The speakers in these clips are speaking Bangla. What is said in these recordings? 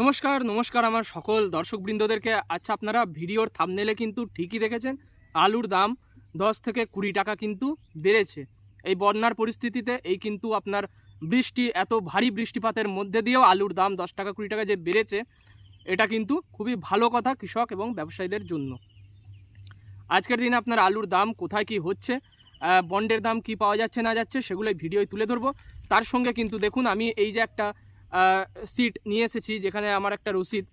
নমস্কার নমস্কার আমার সকল দর্শকবৃন্দদেরকে। আচ্ছা আপনারা ভিডিওর থামনেলে কিন্তু ঠিকই দেখেছেন, আলুর দাম দশ থেকে কুড়ি টাকা কিন্তু বেড়েছে। এই বন্যার পরিস্থিতিতে এই কিন্তু আপনার বৃষ্টি, এত ভারী বৃষ্টিপাতের মধ্যে দিয়েও আলুর দাম দশ টাকা কুড়ি টাকা যে বেড়েছে, এটা কিন্তু খুবই ভালো কথা কৃষক এবং ব্যবসায়ীদের জন্য। আজকের দিনে আপনার আলুর দাম কোথায় কি হচ্ছে বন্ডের দাম কি পাওয়া যাচ্ছে না যাচ্ছে সেগুলো ভিডিওয় তুলে ধরবো। তার সঙ্গে কিন্তু দেখুন, আমি এই যে একটা সিট নিয়ে এসেছি, যেখানে আমার একটা রসিদ।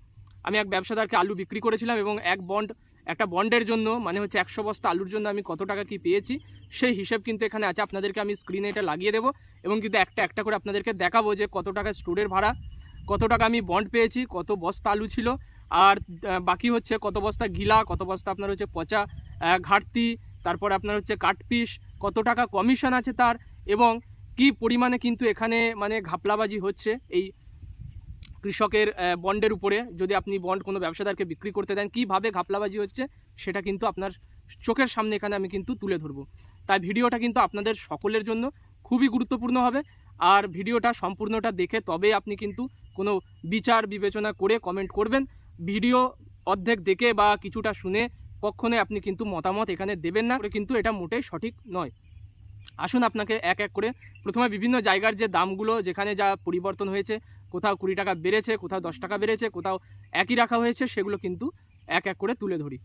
আমি এক ব্যবসাদারকে আলু বিক্রি করেছিলাম এবং এক বন্ড একটা বন্ডের জন্য মানে হচ্ছে একশো বস্তা আলুর জন্য আমি কত টাকা কি পেয়েছি, সেই হিসেব কিন্তু এখানে আছে। আপনাদেরকে আমি স্ক্রিনে এটা লাগিয়ে দেবো এবং কিন্তু একটা একটা করে আপনাদেরকে দেখাবো যে কত টাকা স্টোরের ভাড়া, কত টাকা আমি বন্ড পেয়েছি, কত বস্তা আলু ছিল, আর বাকি হচ্ছে কত বস্তা গিলা, কত বস্তা আপনার হচ্ছে পচা ঘাটতি, তারপরে আপনার হচ্ছে কাটপিস কত টাকা কমিশন আছে তার, এবং কি পরিমাণে কিন্তু এখানে মানে ঘাপলাবাজি হচ্ছে এই কৃষকের বন্ডের উপরে? যদি আপনি বন্ড কোনো ব্যবসাদারকে বিক্রি করতে দেন, কীভাবে ঘাপলাবাজি হচ্ছে সেটা কিন্তু আপনার চোখের সামনে এখানে আমি কিন্তু তুলে ধরবো। তাই ভিডিওটা কিন্তু আপনাদের সকলের জন্য খুবই গুরুত্বপূর্ণ হবে। আর ভিডিওটা সম্পূর্ণটা দেখে তবে আপনি কিন্তু কোনো বিচার বিবেচনা করে কমেন্ট করবেন। ভিডিও অর্ধেক দেখে বা কিছুটা শুনে কখনোই আপনি কিন্তু মতামত এখানে দেবেন না। কিন্তু এটা মোটেই সঠিক নয়। আসুন আপনাকে এক এক করে। প্রথমে বিভিন্ন জায়গার যে দামগুলো, যেখানে যা পরিবর্তন হয়েছে, কোথাও কুড়ি টাকা বেড়েছে, কোথাও দশ টাকা বেড়েছে, কোথাও একই রাখা হয়েছে, সেগুলো কিন্তু এক এক করে তুলে ধরি।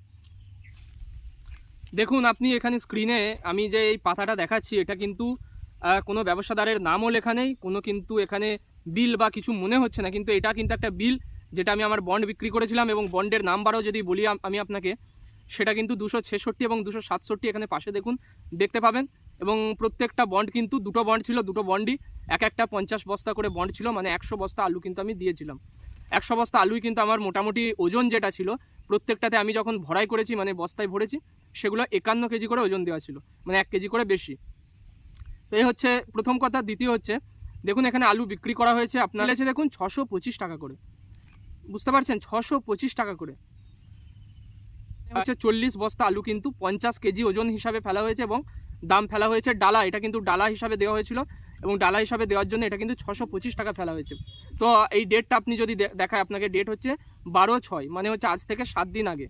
দেখুন, আপনি এখানে স্ক্রিনে আমি যে এই পাতাটা দেখাচ্ছি, এটা কিন্তু কোনো ব্যবসাদারের নামও লেখা নেই, কোনো কিন্তু এখানে বিল বা কিছু মনে হচ্ছে না, কিন্তু এটা কিন্তু একটা বিল, যেটা আমি আমার বন্ড বিক্রি করেছিলাম এবং বন্ডের নাম্বারও যদি বলি আমি আপনাকে সেটা কিন্তু দুশো ছেষট্টি এবং দুশো সাতষট্টি এখানে পাশে দেখুন, দেখতে পাবেন। এবং প্রত্যেকটা বন্ড কিন্তু দুটো বন্ড ছিল, দুটো বন্ডই এক একটা পঞ্চাশ বস্তা করে বন্ড ছিল মানে একশো বস্তা আলু কিন্তু আমি দিয়েছিলাম। একশো বস্তা আলুই কিন্তু আমার মোটামুটি ওজন যেটা ছিল, প্রত্যেকটাতে আমি যখন ভরাই করেছি মানে বস্তায় ভরেছি, সেগুলো একান্ন কেজি করে ওজন দেওয়া ছিল মানে এক কেজি করে বেশি। তো এই হচ্ছে প্রথম কথা। দ্বিতীয় হচ্ছে, দেখুন এখানে আলু বিক্রি করা হয়েছে, আপনার কাছে দেখুন ছশো টাকা করে। বুঝতে পারছেন? ছশো টাকা করে। হচ্ছে চল্লিশ বস্তা আলু কিন্তু পঞ্চাশ কেজি ওজন হিসাবে ফেলা হয়েছে এবং দাম ফেলা হয়েছে ডালা। এটা কিন্তু ডালা হিসাবে দেওয়া হয়েছিল এবং ডালা হিসাবে দেওয়ার জন্য এটা কিন্তু ছশো পঁচিশ টাকা ফেলা হয়েছে। তো এই ডেটটা আপনি যদি দেখায়, আপনাকে ডেট হচ্ছে বারো ছয় মানে হচ্ছে আজ থেকে সাত দিন আগে।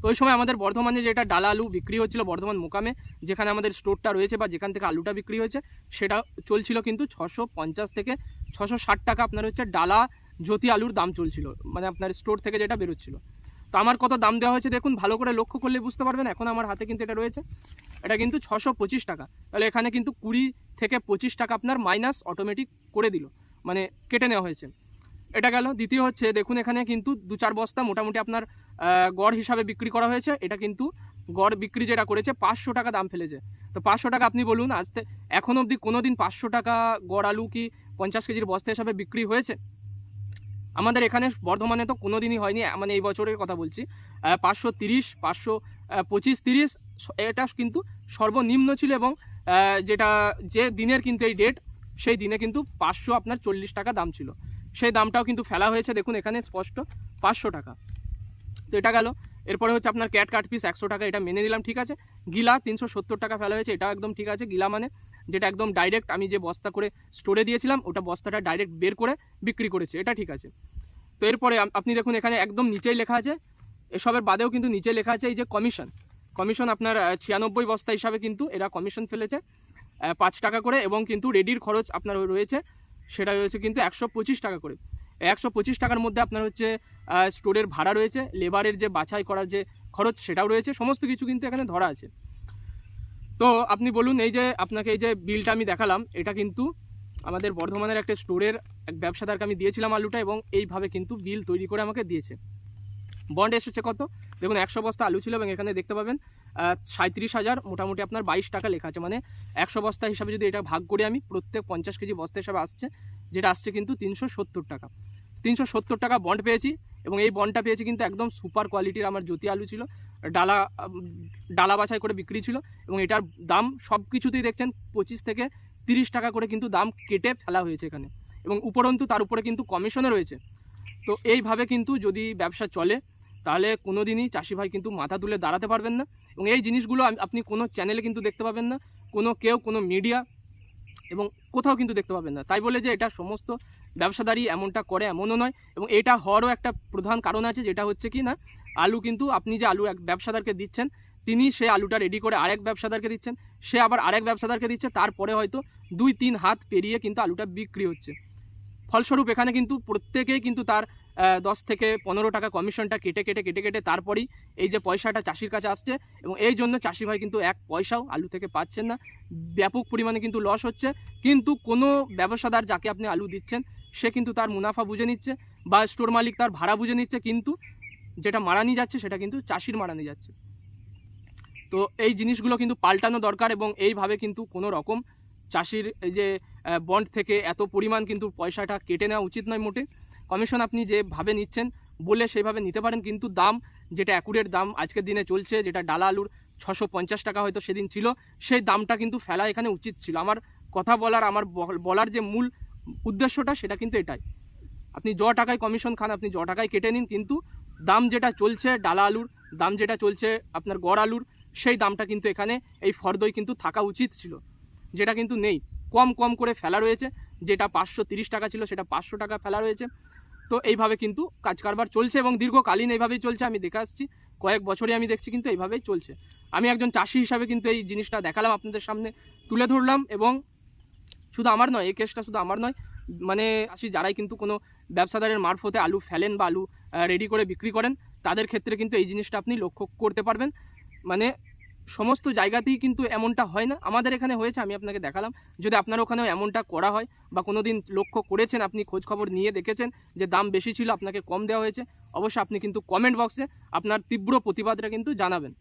তো ওই সময় আমাদের বর্ধমানে যেটা ডালা আলু বিক্রি হচ্ছিল বর্ধমান মোকামে, যেখানে আমাদের স্টোরটা রয়েছে বা যেখান থেকে আলুটা বিক্রি হয়েছে, সেটা চলছিল কিন্তু ছশো পঞ্চাশ থেকে ছশো ষাট টাকা আপনার হচ্ছে ডালা জ্যোতি আলুর দাম চলছিল। মানে আপনার স্টোর থেকে যেটা বেরোচ্ছিল। তো আমার কত দাম দেওয়া হয়েছে দেখুন, ভালো করে লক্ষ্য করলে বুঝতে পারবেন, এখন আমার হাতে কিন্তু এটা রয়েছে। এটা কিন্তু ছশো পঁচিশ টাকা। তাহলে এখানে কিন্তু কুড়ি থেকে পঁচিশ টাকা আপনার মাইনাস অটোমেটিক করে দিল। মানে কেটে নেওয়া হয়েছে। এটা গেল। দ্বিতীয় হচ্ছে, দেখুন এখানে কিন্তু দু চার বস্তা মোটামুটি আপনার গড় হিসাবে বিক্রি করা হয়েছে। এটা কিন্তু গড় বিক্রি যেটা করেছে, পাঁচশো টাকা দাম ফেলেছে। তো পাঁচশো টাকা আপনি বলুন আজতে এখন অবধি কোনো দিন পাঁচশো টাকা গড় আলু কি পঞ্চাশ কেজির বস্তা হিসাবে বিক্রি হয়েছে? আমাদের এখানে বর্ধমানে তো কোনো দিনই হয়নি মানে এই বছরের কথা বলছি। পাঁচশো তিরিশ, পাঁচশো পঁচিশ তিরিশ এটা কিন্তু সর্বনিম্ন ছিল এবং যেটা, যে দিনের কিন্তু এই ডেট সেই দিনে কিন্তু পাঁচশো আপনার চল্লিশ টাকা দাম ছিল। সেই দামটাও কিন্তু ফেলা হয়েছে, দেখুন এখানে স্পষ্ট পাঁচশো টাকা। তো এটা গেল। এরপরে হচ্ছে আপনার ক্যাট কাট পিস একশো টাকা, এটা মেনে নিলাম, ঠিক আছে। গিলা তিনশো সত্তর টাকা ফেলা হয়েছে, এটাও একদম ঠিক আছে। গিলা মানে যেটা একদম ডাইরেক্ট আমি যে বস্তা করে স্টোরে দিয়েছিলাম, ওটা বস্তাটা ডাইরেক্ট বের করে বিক্রি করেছে। এটা ঠিক আছে। তো এরপরে আপনি দেখুন এখানে একদম নিচেই লেখা আছে। এসবের বাদেও কিন্তু নিচে লেখা আছে এই যে কমিশন কমিশন আপনার ছিয়ানব্বই বস্তা হিসাবে কিন্তু এরা কমিশন ফেলেছে পাঁচ টাকা করে এবং কিন্তু রেডির খরচ আপনার রয়েছে, সেটা রয়েছে কিন্তু একশো পঁচিশ টাকা করে। একশো পঁচিশ টাকার মধ্যে আপনার হচ্ছে স্টোরের ভাড়া রয়েছে লেবারের যে বাছাই করার যে খরচ সেটাও রয়েছে, সমস্ত কিছু কিন্তু এখানে ধরা আছে। তো আপনি বলুন, এই যে আপনাকে এই যে বিলটা আমি দেখালাম, এটা কিন্তু আমাদের বর্ধমানের একটা স্টোরের এক ব্যবসাদারকে আমি দিয়েছিলাম আলুটা এবং এইভাবে কিন্তু বিল তৈরি করে আমাকে দিয়েছে। বন্ড এসেছে কত? দেখুন, একশো বস্তা আলু ছিল এবং এখানে দেখতে পাবেন সাঁত্রিশ হাজার, মোটামুটি আপনার বাইশ টাকা লেখা আছে। মানে একশো বস্তা হিসাবে যদি এটা ভাগ করে আমি প্রত্যেক পঞ্চাশ কেজি বস্তা হিসাবে আসছে, যেটা আসছে কিন্তু তিনশো সত্তর টাকা। তিনশো সত্তর টাকা বন্ড পেয়েছি এবং এই বন্ডটা পেয়েছি কিন্তু একদম সুপার কোয়ালিটির আমার জ্যোতি আলু ছিল, ডালা ডালা বাছাই করে বিক্রি ছিল এবং এটার দাম সব কিছুতেই দেখছেন পঁচিশ থেকে তিরিশ টাকা করে কিন্তু দাম কেটে ফেলা হয়েছে এখানে এবং উপরন্তু তার উপরে কিন্তু কমিশনও রয়েছে। তো এইভাবে কিন্তু যদি ব্যবসা চলে, তাহলে কোনো দিনই চাষি ভাই কিন্তু মাথা তুলে দাঁড়াতে পারবেন না এবং এই জিনিসগুলো আপনি কোনো চ্যানেলে কিন্তু দেখতে পাবেন না, কোনো কেউ, কোনো মিডিয়া এবং কোথাও কিন্তু দেখতে পাবেন না। তাই বলে যে এটা সমস্ত ব্যবসাদারি এমনটা করে এমনও নয় এবং এটা হওয়ারও একটা প্রধান কারণ আছে, যেটা হচ্ছে কি না, আলু কিন্তু আপনি যে আলু এক ব্যবসাদারকে দিচ্ছেন, তিনি সে আলুটা রেডি করে আরেক ব্যবসাদারকে দিচ্ছেন, সে আবার আরেক ব্যবসাদারকে দিচ্ছে, তারপরে হয়তো দুই তিন হাত পেরিয়ে কিন্তু আলুটা বিক্রি হচ্ছে। ফলস্বরূপ এখানে কিন্তু প্রত্যেকেই কিন্তু তার দশ থেকে পনেরো টাকা কমিশনটা কেটে কেটে কেটে কেটে তারপরেই এই যে পয়সাটা চাষির কাছে আসছে এবং এই জন্য চাষি ভাই কিন্তু এক পয়সাও আলু থেকে পাচ্ছেন না। ব্যাপক পরিমাণে কিন্তু লস হচ্ছে, কিন্তু কোনো ব্যবসাদার যাকে আপনি আলু দিচ্ছেন সে কিন্তু তার মুনাফা বুঝে নিচ্ছে বা স্টোর মালিক তার ভাড়া বুঝে নিচ্ছে, কিন্তু যেটা মারানি যাচ্ছে সেটা কিন্তু চাষির মারানি যাচ্ছে। তো এই জিনিসগুলো কিন্তু পাল্টানো দরকার এবং এইভাবে কিন্তু কোনো রকম চাষির এই যে বন্ড থেকে এত পরিমাণ কিন্তু পয়সাটা কেটে নেওয়া উচিত নয় মোটে। কমিশন আপনি যেভাবে নিচ্ছেন বলে সেইভাবে নিতে পারেন, কিন্তু দাম যেটা অ্যাকুরেট দাম আজকের দিনে চলছে, যেটা ডালা আলুর ছশো পঞ্চাশ টাকা হয়তো সেদিন ছিল, সেই দামটা কিন্তু ফেলা এখানে উচিত ছিল। আমার কথা বলার, আমার বলার যে মূল উদ্দেশ্যটা সেটা কিন্তু এটাই। আপনি য টাকায় কমিশন খান, আপনি য টাকায় কেটে নিন, কিন্তু দাম যেটা চলছে ডালা আলুর, দাম যেটা চলছে আপনার গড় আলুর, সেই দামটা কিন্তু এখানে এই ফর্দই কিন্তু থাকা উচিত ছিল। যেটা কিন্তু নেই। কম কম করে ফেলা রয়েছে। যেটা পাঁচশো টাকা ছিল, সেটা পাঁচশো টাকা ফেলা রয়েছে। তো এইভাবে কিন্তু কাজ কারবার চলছে এবং দীর্ঘকালীন এইভাবেই চলছে, আমি দেখে আসছি। কয়েক বছরই আমি দেখছি কিন্তু এইভাবেই চলছে। আমি একজন চাষি হিসাবে কিন্তু এই জিনিসটা দেখালাম আপনাদের সামনে, তুলে ধরলাম এবং শুধু আমার নয়, এই কেসটা শুধু আমার নয়। মানে আসি যারাই কিন্তু কোনো ব্যবসাদারের মারফতে আলু ফেলেন বা আলু রেডি করে বিক্রি করেন, তাদের ক্ষেত্রে কিন্তু এই জিনিসটা আপনি লক্ষ্য করতে পারবেন। মানে সমস্ত জায়গাতেই কিন্তু এমনটা হয় না। আমাদের এখানে হয়েছে, আমি আপনাকে দেখালাম। যদি আপনার ওখানেও এমনটা করা হয় বা কোনো দিন লক্ষ্য করেছেন আপনি খোঁজ খবর নিয়ে দেখেছেন যে দাম বেশি ছিল, আপনাকে কম দেওয়া হয়েছে, অবশ্যই আপনি কিন্তু কমেন্ট বক্সে আপনার তীব্র প্রতিবাদটা কিন্তু জানাবেন।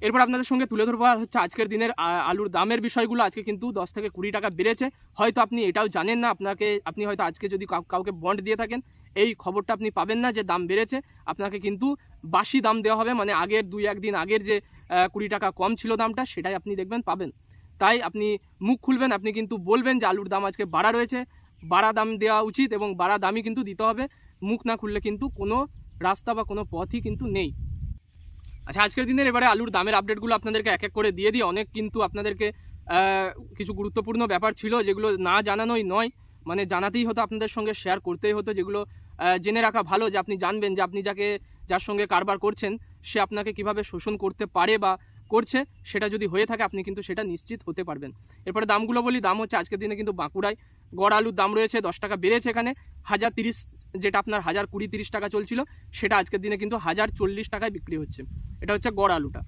এরপর আপনাদের সঙ্গে তুলে ধরবো হচ্ছে আজকের দিনের আলুর দামের বিষয়গুলো। আজকে কিন্তু দশ থেকে কুড়ি টাকা বেড়েছে। হয়তো আপনি এটাও জানেন না, আপনাকে, আপনি হয়তো আজকে যদি কাউ- কাউকে বন্ড দিয়ে থাকেন, এই খবরটা আপনি পাবেন না যে দাম বেড়েছে। আপনাকে কিন্তু বাসি দাম দেওয়া হবে মানে আগের দুই, একদিন আগের যে কুড়ি টাকা কম ছিল দামটা, সেটাই আপনি দেখবেন, পাবেন। তাই আপনি মুখ খুলবেন, আপনি কিন্তু বলবেন যে আলুর দাম আজকে বাড়া রয়েছে। বাড়া দাম দেওয়া উচিত এবং বাড়া দামই কিন্তু দিতে হবে। মুখ না খুললে কিন্তু কোনো রাস্তা বা কোনো পথই কিন্তু নেই। আচ্ছা আজকের দিনের এবারে আলুর দামের আপডেটগুলো আপনাদেরকে এক এক করে দিয়ে দিই। অনেক কিন্তু আপনাদেরকে কিছু গুরুত্বপূর্ণ ব্যাপার ছিল, যেগুলো না জানানোই নয়। মানে জানাতেই হতো আপনাদের সঙ্গে শেয়ার করতেই হতো, যেগুলো জেনে রাখা ভালো যে আপনি জানবেন যে আপনি যাকে, যার সঙ্গে কারবার করছেন, সে আপনাকে কীভাবে শোষণ করতে পারে বা করছে, সেটা যদি হয়ে থাকে, আপনি কিন্তু সেটা নিশ্চিত হতে পারবেন। এরপরে দামগুলো বলি, দাম হচ্ছে আজকের দিনে কিন্তু বাঁকুড়ায় গড় আলুর দাম রয়েছে, দশ টাকা বেড়েছে এখানে। হাজার তিরিশ, যেটা আপনার হাজার কুড়ি তিরিশ টাকা চলছিল, সেটা আজকের দিনে কিন্তু হাজার চল্লিশ টাকায় বিক্রি হচ্ছে। এটা হচ্ছে গড় আলুটা।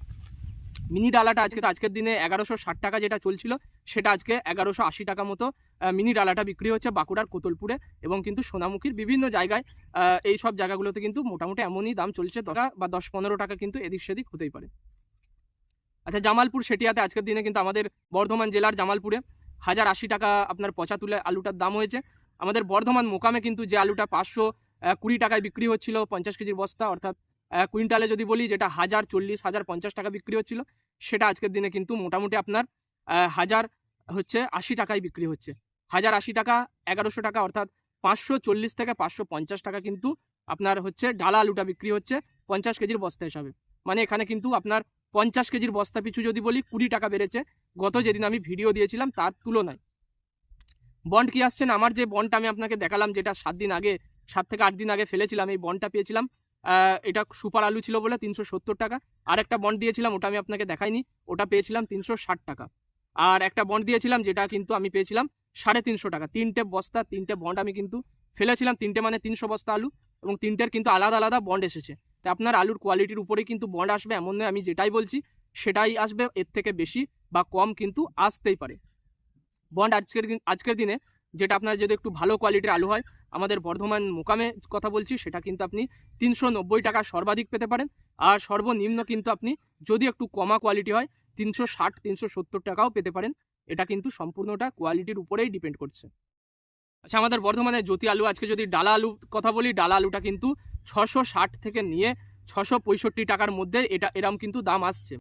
মিনি ডালাটা আজকে আজকের দিনে এগারোশো ষাট টাকা যেটা চলছিল, সেটা আজকে এগারোশো আশি টাকা মতো মিনি ডালাটা বিক্রি হচ্ছে বাঁকুড়ার কোতলপুরে এবং কিন্তু সোনামুখীর বিভিন্ন জায়গায় এই সব জায়গাগুলোতে কিন্তু মোটামুটি এমনই দাম চলছে, দশ বা দশ পনেরো টাকা কিন্তু এদিক সেদিক হতেই পারে। আচ্ছা জামালপুর সেটিয়াতে আজকের দিনে কিন্তু আমাদের বর্ধমান জেলার জামালপুরে হাজার আশি টাকা আপনার পচা তুলে আলুটার দাম হয়েছে। আমাদের বর্ধমান মোকামে কিন্তু যে আলুটা পাঁচশো কুড়ি টাকায় বিক্রি হচ্ছিল, পঞ্চাশ কেজির বস্তা অর্থাৎ কুইন্টালে যদি বলি যেটা হাজার চল্লিশ, হাজার পঞ্চাশ টাকা বিক্রি হচ্ছিল, সেটা আজকের দিনে কিন্তু মোটামুটি আপনার হাজার হচ্ছে আশি টাকায় বিক্রি হচ্ছে। হাজার আশি টাকা, এগারোশো টাকা অর্থাৎ পাঁচশো চল্লিশ থেকে পাঁচশো পঞ্চাশ টাকা কিন্তু আপনার হচ্ছে ডালা আলুটা বিক্রি হচ্ছে পঞ্চাশ কেজির বস্তা হিসাবে। মানে এখানে কিন্তু আপনার পঞ্চাশ কেজির বস্তা পিছু যদি বলি, কুড়ি টাকা বেড়েছে। গত যেদিন আমি ভিডিও দিয়েছিলাম, তার তুলনায়। বন্ড কি আসছেন আমার যে বন্ডটা আমি আপনাকে দেখালাম, যেটা সাত দিন আগে, সাত থেকে আট দিন আগে ফেলেছিলাম, এই বন্ডটা পেয়েছিলাম এটা সুপার আলু ছিল বলে তিনশো সত্তর টাকা। আর একটা বন্ড দিয়েছিলাম, ওটা আমি আপনাকে দেখাইনি, ওটা পেয়েছিলাম তিনশো ষাট টাকা। আর একটা বন্ড দিয়েছিলাম, যেটা কিন্তু আমি পেয়েছিলাম সাড়ে তিনশো টাকা। তিনটে বস্তা, তিনটে বন্ড আমি কিন্তু ফেলেছিলাম, তিনটে মানে তিনশো বস্তা আলু, এবং তিনটের কিন্তু আলাদা আলাদা বন্ড এসেছে। তাই আপনার আলুর কোয়ালিটির উপরেই কিন্তু বন্ড আসবে এমন নয়, আমি যেটাই বলছি সেটাই আসবে, এর থেকে বেশি বা কম কিন্তু আসতেই পারে। বন্ড আজকের দিন, আজকের দিনে যেটা আপনার যদি একটু ভালো কোয়ালিটির আলু হয়, আমাদের বর্ধমান মোকামে কথা বলছি, সেটা কিন্তু আপনি তিনশো নব্বই টাকা সর্বাধিক পেতে পারেন। আর সর্বনিম্ন কিন্তু আপনি যদি একটু কমা কোয়ালিটি হয়, তিনশো ষাট, তিনশো সত্তর টাকাও পেতে পারেন। এটা কিন্তু সম্পূর্ণটা কোয়ালিটির উপরেই ডিপেন্ড করছে। আচ্ছা আমাদের বর্ধমানে জ্যোতি আলু, আজকে যদি ডালা আলু কথা বলি, ডালা আলুটা কিন্তু ছশো ষাট থেকে নিয়ে ছশো পঁয়ষট্টি টাকার মধ্যে এটা এরম কিন্তু দাম আসছে।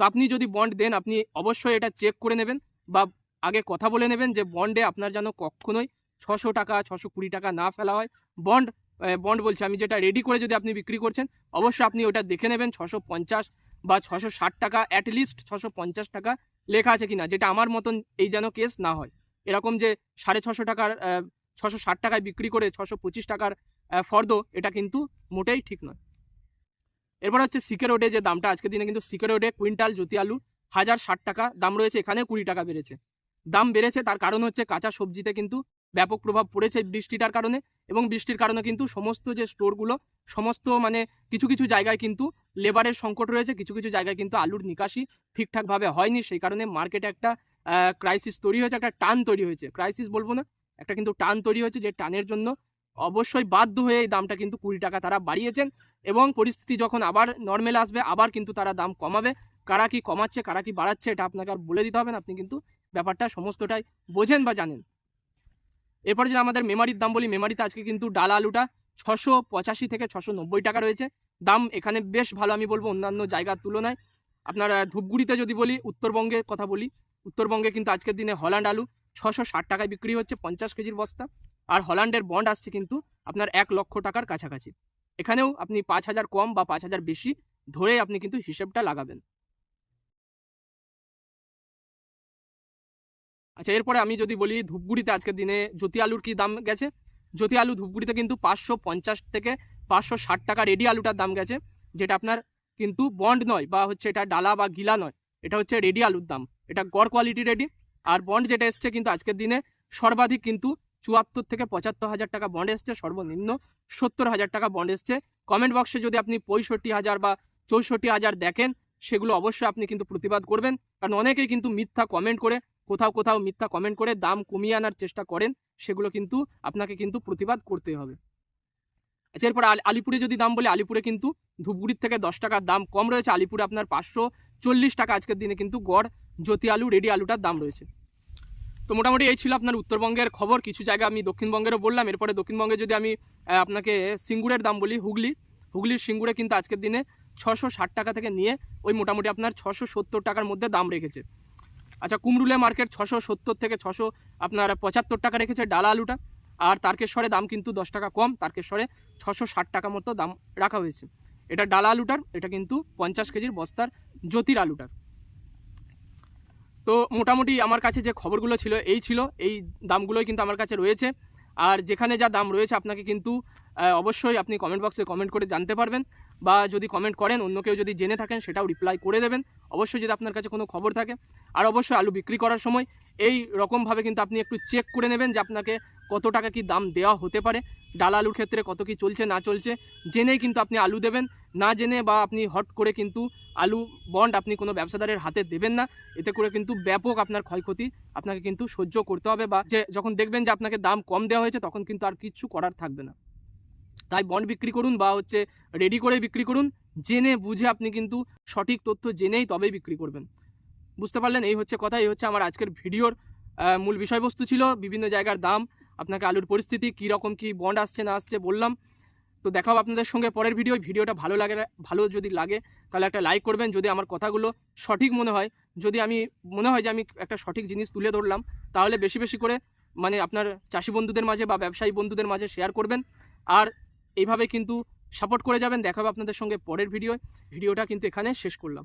তো আপনি যদি বন্ড দেন, আপনি অবশ্যই এটা চেক করে নেবেন বা আগে কথা বলে নেবেন যে বন্ডে আপনার যেন কখনোই ছশো টাকা ছশো কুড়ি টাকা না ফেলা হয়। বন্ড বন্ড বলছি, আমি যেটা রেডি করে যদি আপনি বিক্রি করছেন, অবশ্যই আপনি ওটা দেখে নেবেন ছশো পঞ্চাশ বা ছশো ষাট টাকা অ্যাটলিস্ট ছশো পঞ্চাশ টাকা লেখা আছে কিনা, যেটা আমার মতন এই যেন কেস না হয়। এরকম যে সাড়ে ছশো টাকার ছশো ষাট টাকায় বিক্রি করে ছশো পঁচিশ টাকার ফর্দ এটা কিন্তু মোটেই ঠিক নয়। এরপর হচ্ছে সিকে রোডে যে দামটা, আজকের দিনে কিন্তু সিকে রোডে কুইন্টাল জ্যোতি আলু হাজার ষাট টাকা, দাম রয়েছে এখানে কুড়ি টাকা বেড়েছে। দাম বেড়েছে তার কারণ হচ্ছে কাঁচা সবজিতে কিন্তু ব্যাপক প্রভাব পড়েছে বৃষ্টিটার কারণে এবং বৃষ্টির কারণে কিন্তু সমস্ত যে স্টোরগুলো সমস্ত মানে কিছু কিছু জায়গায় কিন্তু লেবারের সংকট রয়েছে, কিছু কিছু জায়গায় কিন্তু আলুর নিকাশি ঠিকঠাকভাবে হয়নি, সেই কারণে মার্কেটে একটা ক্রাইসিস তৈরি হয়েছে, একটা টান তৈরি হয়েছে। ক্রাইসিস বলব না, একটা কিন্তু টান তৈরি হয়েছে যে টানের জন্য অবশ্যই বাধ্য হয়ে এই দামটা কিন্তু কুড়ি টাকা তারা বাড়িয়েছেন এবং পরিস্থিতি যখন আবার নর্মেল আসবে, আবার কিন্তু তারা দাম কমাবে। কারা কি কমাচ্ছে, কারা কি বাড়াচ্ছে, এটা আপনাকে আর বলে দিতে হবে না। আপনি কিন্তু ব্যাপারটা সমস্তটাই বোঝেন বা জানেন। এরপরে যদি আমাদের মেমারির দাম বলি মেমারিতে আজকে কিন্তু ডাল আলুটা ছশো পঁচাশি থেকে ছশো নব্বই টাকা রয়েছে। দাম এখানে বেশ ভালো আমি বলব অন্যান্য জায়গার তুলনায়। আপনার ধূপগুড়িতে যদি বলি, উত্তরবঙ্গের কথা বলি, উত্তরবঙ্গে কিন্তু আজকের দিনে হল্যান্ড আলু ছশো ষাট টাকায় বিক্রি হচ্ছে, পঞ্চাশ কেজির বস্তা। আর হল্যান্ডের বন্ড আসছে কিন্তু আপনার এক লক্ষ টাকার কাছাকাছি। এখানেও আপনি পাঁচ হাজার কম বা পাঁচ হাজার বেশি ধরে আপনি কিন্তু হিসেবটা লাগাবেন। আচ্ছা এরপরে আমি যদি বলি ধূপগুড়িতে আজকের দিনে জ্যোতি আলুর কি দাম গেছে? জ্যোতি আলু ধূপগুড়িতে কিন্তু পাঁচশো পঞ্চাশ থেকে পাঁচশো ষাট টাকা রেডি আলুটার দাম গেছে, যেটা আপনার কিন্তু বন্ড নয় বা হচ্ছে এটা ডালা বা গিলা নয়, এটা হচ্ছে রেডি আলুর দাম। এটা গড় কোয়ালিটি রেডি আর বন্ড যেটা এসছে কিন্তু আজকের দিনে সর্বাধিক কিন্তু চুয়াত্তর থেকে পঁচাত্তর হাজার টাকা বন্ড এসছে, সর্বনিম্ন সত্তর হাজার টাকা বন্ড এসছে। কমেন্ট বক্সে যদি আপনি পঁয়ষট্টি হাজার বা চৌষট্টি হাজার দেখেন, সেগুলো অবশ্যই আপনি কিন্তু প্রতিবাদ করবেন। কারণ অনেকেই কিন্তু মিথ্যা কমেন্ট করে, কোথাও কোথাও মিথ্যা কমেন্ট করে দাম কমিয়ে আনার চেষ্টা করেন, সেগুলো কিন্তু আপনাকে কিন্তু প্রতিবাদ করতে হবে। আচ্ছা এরপর আলিপুরে যদি দাম বলি, আলিপুরে কিন্তু ধূপগুড়ির থেকে দশ টাকার দাম কম রয়েছে। আলিপুরে আপনার পাঁচশো চল্লিশ টাকা আজকের দিনে কিন্তু গড়, জ্যোতি আলু, রেডি আলুটার দাম রয়েছে। তো মোটামুটি এই ছিল আপনার উত্তরবঙ্গের খবর। কিছু জায়গা আমি দক্ষিণবঙ্গেরও বললাম। এরপরে দক্ষিণবঙ্গে যদি আমি আপনাকে সিঙ্গুরের দাম বলি, হুগলি। হুগলির সিঙ্গুরে কিন্তু আজকের দিনে ছশো টাকা থেকে নিয়ে ওই মোটামুটি আপনার ছশো টাকার মধ্যে দাম রেখেছে। আচ্ছা কুমরুলে মার্কেট ছশো সত্তর থেকে ছশো আপনার পঁচাত্তর টাকা রেখেছে ডালা আলুটা। আর তারকেশ্বরে দাম কিন্তু দশ টাকা কম। তারকেশ্বরে ছশো ষাট টাকা মতো দাম রাখা হয়েছে। এটা ডালা আলুটার, এটা কিন্তু পঞ্চাশ কেজির বস্তার জ্যোতির আলুটার। তো মোটামুটি আমার কাছে যে খবরগুলো ছিল, এই ছিল। এই দামগুলোই কিন্তু আমার কাছে রয়েছে। আর যেখানে যা দাম রয়েছে আপনাকে কিন্তু অবশ্যই আপনি কমেন্ট বক্সে কমেন্ট করে জানতে পারবেন। বা যদি কমেন্ট করেন, অন্য কেউ যদি জেনে থাকেন, সেটাও রিপ্লাই করে দেবেন। অবশ্যই যদি আপনার কাছে কোনো খবর থাকে, আর অবশ্যই আলু বিক্রি করার সময় এই রকমভাবে কিন্তু আপনি একটু চেক করে নেবেন যে আপনাকে কত টাকা কি দাম দেওয়া হতে পারে ডাল আলুর ক্ষেত্রে কত কি চলছে, না চলছে। জেনেই কিন্তু আপনি আলু দেবেন, না জেনে বা আপনি হট করে কিন্তু আলু বন্ড আপনি কোনো ব্যবসাদারের হাতে দেবেন না। এতে করে কিন্তু ব্যাপক আপনার ক্ষয়ক্ষতি আপনাকে কিন্তু সহ্য করতে হবে বা যে যখন দেখবেন যে আপনাকে দাম কম দেওয়া হয়েছে, তখন কিন্তু আর কিচ্ছু করার থাকবে না। তাই বন্ড বিক্রি করুন বা হচ্ছে রেডি করে বিক্রি করুন। জেনে বুঝে আপনি কিন্তু সঠিক তথ্য জেনেই তবেই বিক্রি করবেন। বুঝতে পারলেন? এই হচ্ছে কথা, এই হচ্ছে আমার আজকের ভিডিওর মূল বিষয়বস্তু ছিল। বিভিন্ন জায়গার দাম, আপনাকে আলুর পরিস্থিতি, কী রকম, কী বন্ড আসছে, না আসছে বললাম। তো দেখাও আপনাদের সঙ্গে পরের ভিডিও। ভিডিওটা ভালো লাগে ভালো যদি লাগে, তাহলে একটা লাইক করবেন। যদি আমার কথাগুলো সঠিক মনে হয়, যদি আমি, মনে হয় যে আমি একটা সঠিক জিনিস তুলে ধরলাম, তাহলে বেশি বেশি করে মানে আপনার চাষি বন্ধুদের মাঝে বা ব্যবসায়ী বন্ধুদের মাঝে শেয়ার করবেন। আর এইভাবে কিন্তু সাপোর্ট করে যাবেন। দেখাবো আপনাদের সঙ্গে পরের ভিডিও। ভিডিওটা কিন্তু এখানে শেষ করলাম।